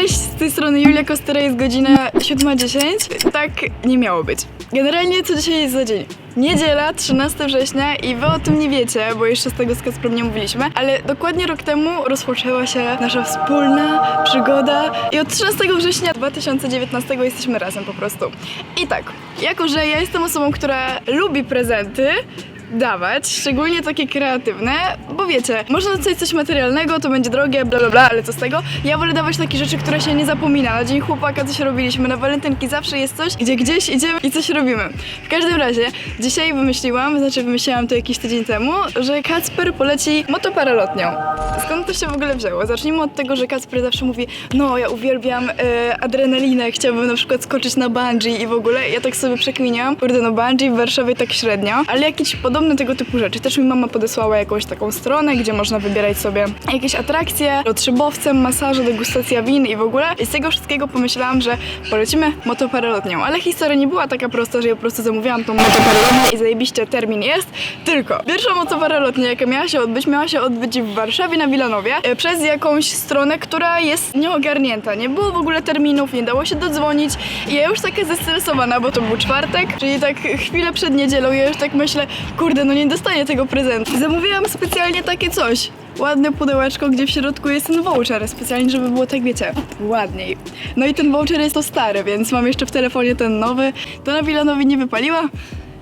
Cześć, z tej strony Julia Kostera, jest godzina 7.10. Tak nie miało być. Generalnie co dzisiaj jest za dzień? Niedziela, 13 września i wy o tym nie wiecie, bo jeszcze z tego z nie mówiliśmy, ale dokładnie rok temu rozpoczęła się nasza wspólna przygoda i od 13 września 2019 jesteśmy razem po prostu. I tak, jako że ja jestem osobą, która lubi prezenty, dawać, szczególnie takie kreatywne, bo wiecie, można coś coś materialnego, to będzie drogie, bla bla bla, ale co z tego? Ja wolę dawać takie rzeczy, które się nie zapomina. Na dzień chłopaka coś robiliśmy, na walentynki zawsze jest coś, gdzie gdzieś idziemy i coś robimy. W każdym razie, dzisiaj wymyśliłam, znaczy wymyśliłam to jakiś tydzień temu, że Kacper poleci motoparalotnią. Skąd to się w ogóle wzięło? Zacznijmy od tego, że Kacper zawsze mówi, no ja uwielbiam e, adrenalinę, chciałbym na przykład skoczyć na bungee i w ogóle. Ja tak sobie przekminiałam, kurde no bungee w Warszawie tak średnio, ale jakieś podobne tego typu rzeczy. Też mi mama podesłała jakąś taką stronę, gdzie można wybierać sobie jakieś atrakcje, od szybowcem, masaże, degustacja win i w ogóle. I z tego wszystkiego pomyślałam, że polecimy motoparalotnią. Ale historia nie była taka prosta, że ja po prostu zamówiłam tą motoparalotnię i zajebiście termin jest. Tylko pierwsza motoparalotnia, jaka miała się odbyć, miała się odbyć w Warszawie na Wilanowie e, przez jakąś stronę, która jest nieogarnięta. Nie było w ogóle terminów, nie dało się dodzwonić i ja już taka zestresowana, bo to był czwartek, czyli tak chwilę przed niedzielą, ja już tak myślę, kurde, no nie dostaję tego prezentu. Zamówiłam specjalnie takie coś. Ładne pudełeczko, gdzie w środku jest ten voucher, specjalnie, żeby było tak, wiecie, ładniej. No i ten voucher jest to stary, więc mam jeszcze w telefonie ten nowy. To na Wilanowie nie wypaliła,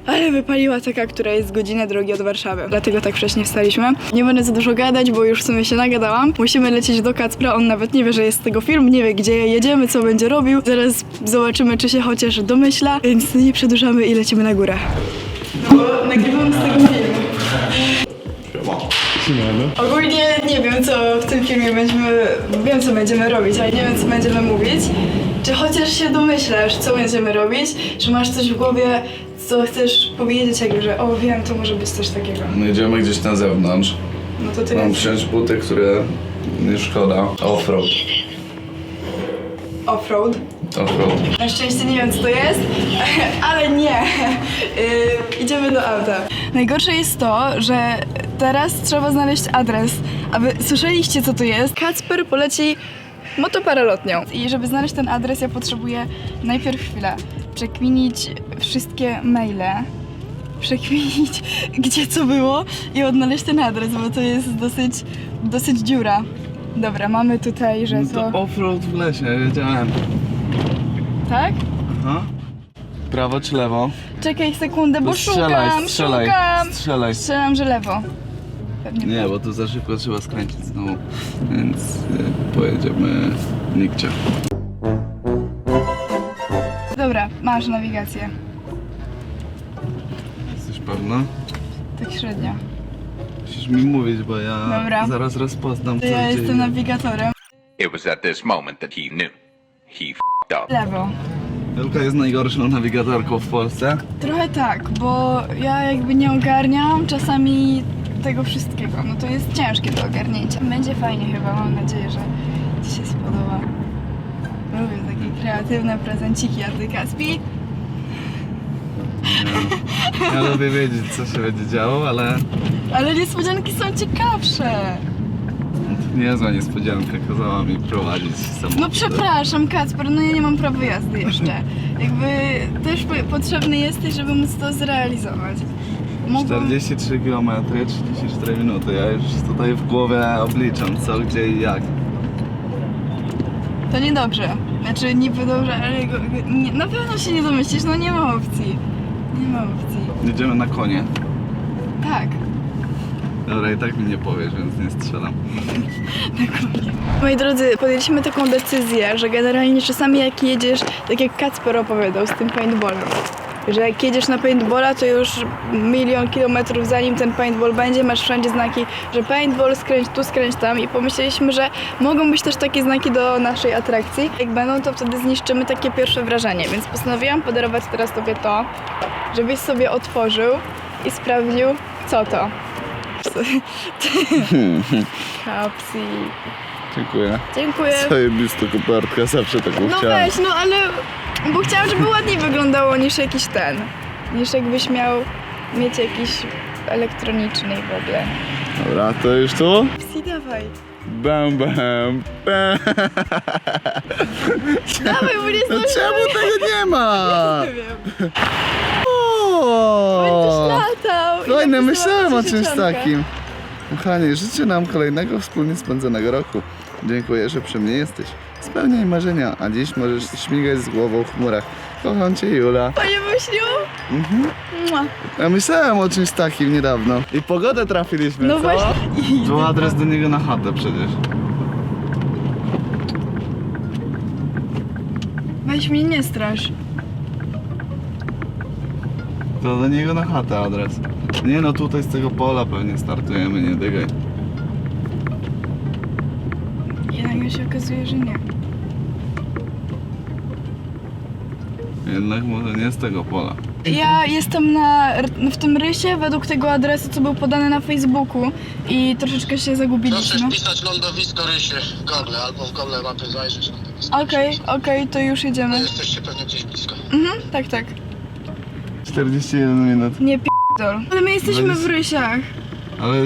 ale wypaliła taka, która jest godzinę drogi od Warszawy. Dlatego tak wcześnie wstaliśmy. Nie będę za dużo gadać, bo już w sumie się nagadałam. Musimy lecieć do Kacpra, on nawet nie wie, że jest z tego film, nie wie gdzie jedziemy, co będzie robił. Zaraz zobaczymy, czy się chociaż domyśla, więc nie przedłużamy i lecimy na górę. No nagrywam z tego filmu. Ogólnie nie wiem, co w tym filmie będziemy. Wiem, co będziemy robić, ale nie wiem, co będziemy mówić. Czy chociaż się domyślasz, co będziemy robić? Czy masz coś w głowie, co chcesz powiedzieć, jakby, że o wiem, to może być coś takiego. My Jedziemy gdzieś na zewnątrz. No to ty Mam wziąć buty, które nie szkoda. Offroad. Offroad. Offroad. Na szczęście nie wiem, co to jest, ale nie. Yy, idziemy do auta. Najgorsze jest to, że teraz trzeba znaleźć adres. A wy słyszeliście, co to jest? Kacper poleci motoparalotnią. I żeby znaleźć ten adres, ja potrzebuję najpierw chwilę przekminić wszystkie maile, przekminić, gdzie co było i odnaleźć ten adres, bo to jest dosyć, dosyć dziura. Dobra, mamy tutaj, że No to... to offroad w lesie, wiedziałem. Tak? Aha. Prawo czy lewo? Czekaj sekundę, bo To strzelaj, szukam, strzelaj, szukam. strzelaj. Strzelam, że lewo. Pewnie Nie, bo tu za szybko trzeba skręcić znowu. Więc y, pojedziemy nigdzie. Dobra, masz nawigację. Jesteś pewna? Tak średnio. Musisz mi mówić, bo ja Dobra. zaraz rozpoznam To co ja jestem nawigatorem. It was at this moment that he knew. He f***ed up. Lewo. Julka jest najgorszą nawigatorką w Polsce. Trochę tak, bo ja jakby nie ogarniam czasami tego wszystkiego. No to jest ciężkie do ogarnięcia. Będzie fajnie chyba, mam nadzieję, że Ci się spodoba. Lubię takie kreatywne prezenciki, a Ty Kaspi? Ja lubię wiedzieć co się będzie działo, ale Ale niespodzianki są ciekawsze. niezła niespodzianka kazała mi prowadzić samochód. No przepraszam, Kacper, no ja nie mam prawa jazdy jeszcze. Jakby też po- potrzebny jesteś, żeby móc to zrealizować. Mogłam... 43 km, 34 minuty. Ja już tutaj w głowie obliczam co, gdzie i jak. To niedobrze. Znaczy niby dobrze, ale go, go, nie, na pewno się nie domyślisz, no nie ma opcji. Opcji. Jedziemy na konie. Tak. Dobra, i tak mi nie powiesz, więc nie strzelam. Moi drodzy, podjęliśmy taką decyzję, że generalnie czasami jak jedziesz, tak jak Kacper opowiadał z tym paintballem, że jak jedziesz na paintballa, to już milion kilometrów zanim ten paintball będzie, masz wszędzie znaki, że paintball, skręć tu, skręć tam i pomyśleliśmy, że mogą być też takie znaki do naszej atrakcji. Jak będą, to wtedy zniszczymy takie pierwsze wrażenie, więc postanowiłam podarować teraz Tobie to, żebyś sobie otworzył i sprawdził, co to. Kapsi. Dziękuję. Dziękuję. Zajebista kopertka, zawsze taką No weź, no ale... Bo chciałam, żeby ładniej wyglądało niż jakiś ten. Niż jakbyś miał mieć jakiś elektroniczny w ogóle. Dobra, to już tu? Psi, dawaj. Bam, bam, bam. Dawaj, bo nie No czemu tego nie ma? Nie wiem. O! Będziesz latał. i Fajne, napisała myślałem o ci czymś życzonkę. takim. Kochanie, życzę nam kolejnego wspólnie spędzonego roku. Dziękuję, że przy mnie jesteś. Spełniaj marzenia, a dziś możesz śmigać z głową w chmurach. Kocham cię, Jula. Panie myślił? Mhm. Mua. Ja myślałem o czymś takim niedawno. I pogodę trafiliśmy, No co? właśnie. Tu adres do niego na chatę przecież. Weź mnie nie strasz. To do niego na chatę adres. Nie no, tutaj z tego pola pewnie startujemy, nie dygaj. Okazuje, że nie. Jednak może nie z tego pola. Ja jestem na, w tym rysie według tego adresu, co był podany na Facebooku i troszeczkę się Proszę zagubiliśmy. wpisać lądowisko Rysie w Google albo w Google mapy zajrzeć lądowisko Okej, Rysie. okej, to już No jedziemy. jesteście pewnie gdzieś blisko. Mhm, tak, tak. 41 minut. Nie p***dol. Ale my jesteśmy w rysiach. Ale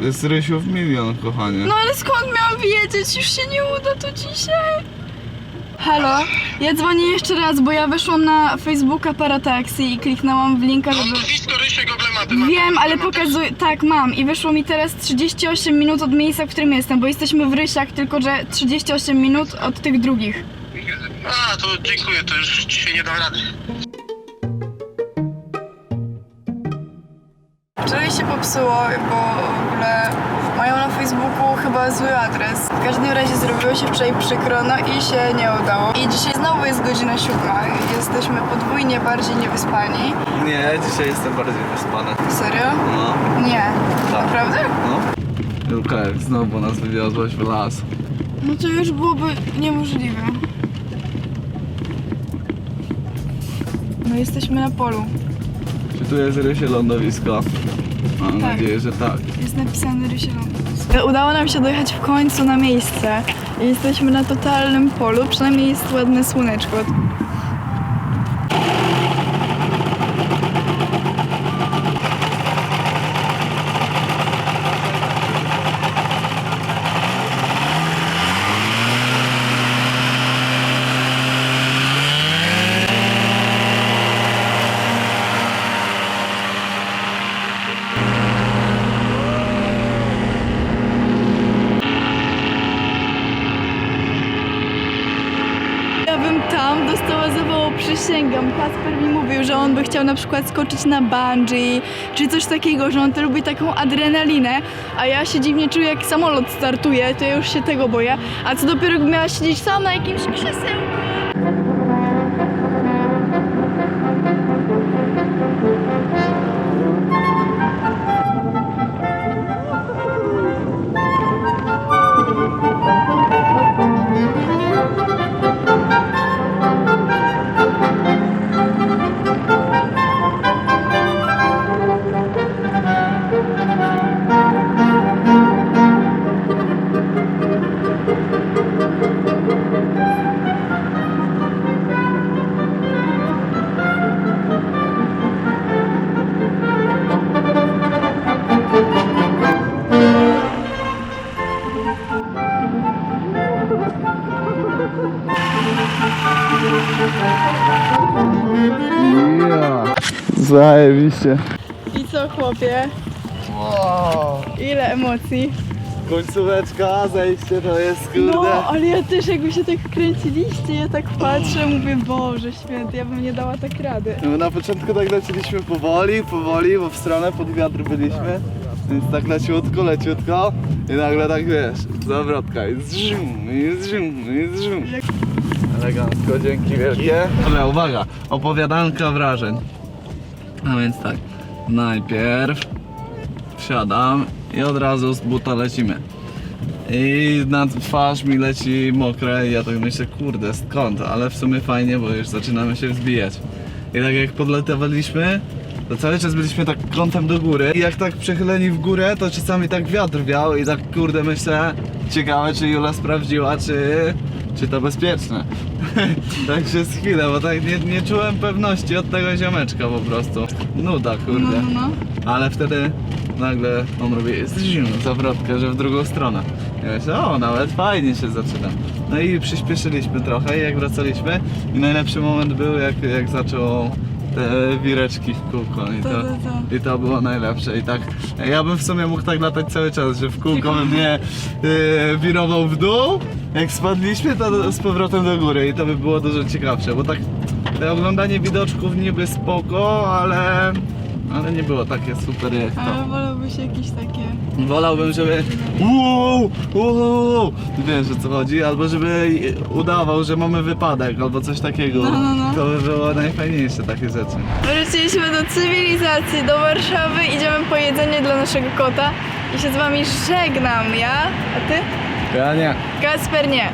jest Rysiów milion, kochanie. No ale skąd miałam wiedzieć? Już się nie uda to dzisiaj. Halo? Ja dzwonię jeszcze raz, bo ja weszłam na Facebooka Parataxi i kliknęłam w linka, żeby... Lądowisko Rysie Google mapy. ma- Wiem, ale ma- pokazuję... Tak, mam. I wyszło mi teraz 38 minut od miejsca, w którym jestem, bo jesteśmy w Rysiach, tylko że 38 minut od tych drugich. A, to dziękuję, to już dzisiaj nie dam rady. Popsuło, bo w ogóle mają na Facebooku chyba zły adres. W każdym razie zrobiło się wczoraj przykro, no i się nie udało. I dzisiaj znowu jest godzina siódma. Jesteśmy podwójnie bardziej niewyspani. Nie, dzisiaj jestem bardziej wyspany. Serio? No, Nie. Tak. Naprawdę? no. Julka, jak znowu nas wywiozłaś w las. No to już byłoby niemożliwe. No jesteśmy na polu. Czy tu jest Rysie lądowisko? Mam Tak. nadzieję, że tak. Jest napisane Rysielon. Udało nam się dojechać w końcu na miejsce. Jesteśmy na totalnym polu, przynajmniej jest ładne słoneczko. Ja bym tam dostała zawału, Kasper mi mówił, że on by chciał na przykład skoczyć na bungee, czy coś takiego, że on to lubi taką adrenalinę, a ja się dziwnie czuję, jak samolot startuje, to ja już się tego boję. A co dopiero gdybym miała siedzieć sam na jakimś krzesełku. Zajebiście. I co chłopie? Wow. Ile emocji. Końcóweczka, zejście to jest kurde. No, ale ja też jakby się tak kręciliście, ja tak patrzę, mówię, Boże święty, ja bym nie dała tak rady. No, na początku tak leciliśmy powoli, powoli, bo w stronę pod wiatr byliśmy. Więc tak leciutko, leciutko i nagle tak wiesz, zawrotka i zrzum, i zrzum, i zrzum. Elegancko, dzięki wielkie. Dobra, uwaga, opowiadanka wrażeń. A więc tak, najpierw wsiadam i od razu z buta lecimy. I na twarz mi leci mokre i ja tak myślę, kurde, skąd? Ale w sumie fajnie, bo już zaczynamy się wzbijać. I tak jak podlatywaliśmy, to cały czas byliśmy tak kątem do góry i jak tak przechyleni w górę, to czasami tak wiatr wiał i tak kurde myślę, ciekawe czy Jula sprawdziła, czy, czy to bezpieczne. tak przez chwilę, bo tak nie, nie czułem pewności od tego ziomeczka po prostu. Nuda No, kurde. no, no. Ale wtedy nagle on robi zim, zawrotkę, że w drugą stronę. Ja myślę, o, nawet fajnie się zaczyna. No i przyspieszyliśmy trochę i jak wracaliśmy i najlepszy moment był jak, jak zaczął te wireczki w kółko i To, to, to, to. i to było najlepsze i tak ja bym w sumie mógł tak latać cały czas, że w kółko bym mnie yy, wirował w dół, jak spadliśmy to do- z powrotem do góry i to by było dużo ciekawsze, bo tak te oglądanie widoczków niby spoko, ale, ale nie było takie super jak to. Ale wolałbyś jakieś takie... Wolałbym, żeby uuu, uuu, wiesz o co chodzi, albo żeby udawał, że mamy wypadek, albo coś takiego. No, no, no. To by było najfajniejsze takie rzeczy. Wróciliśmy do cywilizacji, do Warszawy, idziemy po jedzenie dla naszego kota i się z wami żegnam, ja, a ty? Ja nie. Kasper nie.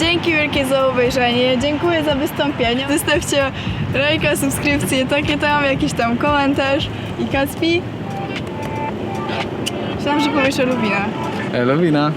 Dzięki wielkie za obejrzenie, dziękuję za wystąpienie. Zostawcie lajka, subskrypcję, takie tam, jakiś tam komentarz. I Kacpi? Myślałam, że powiesz Lubina. Elowina.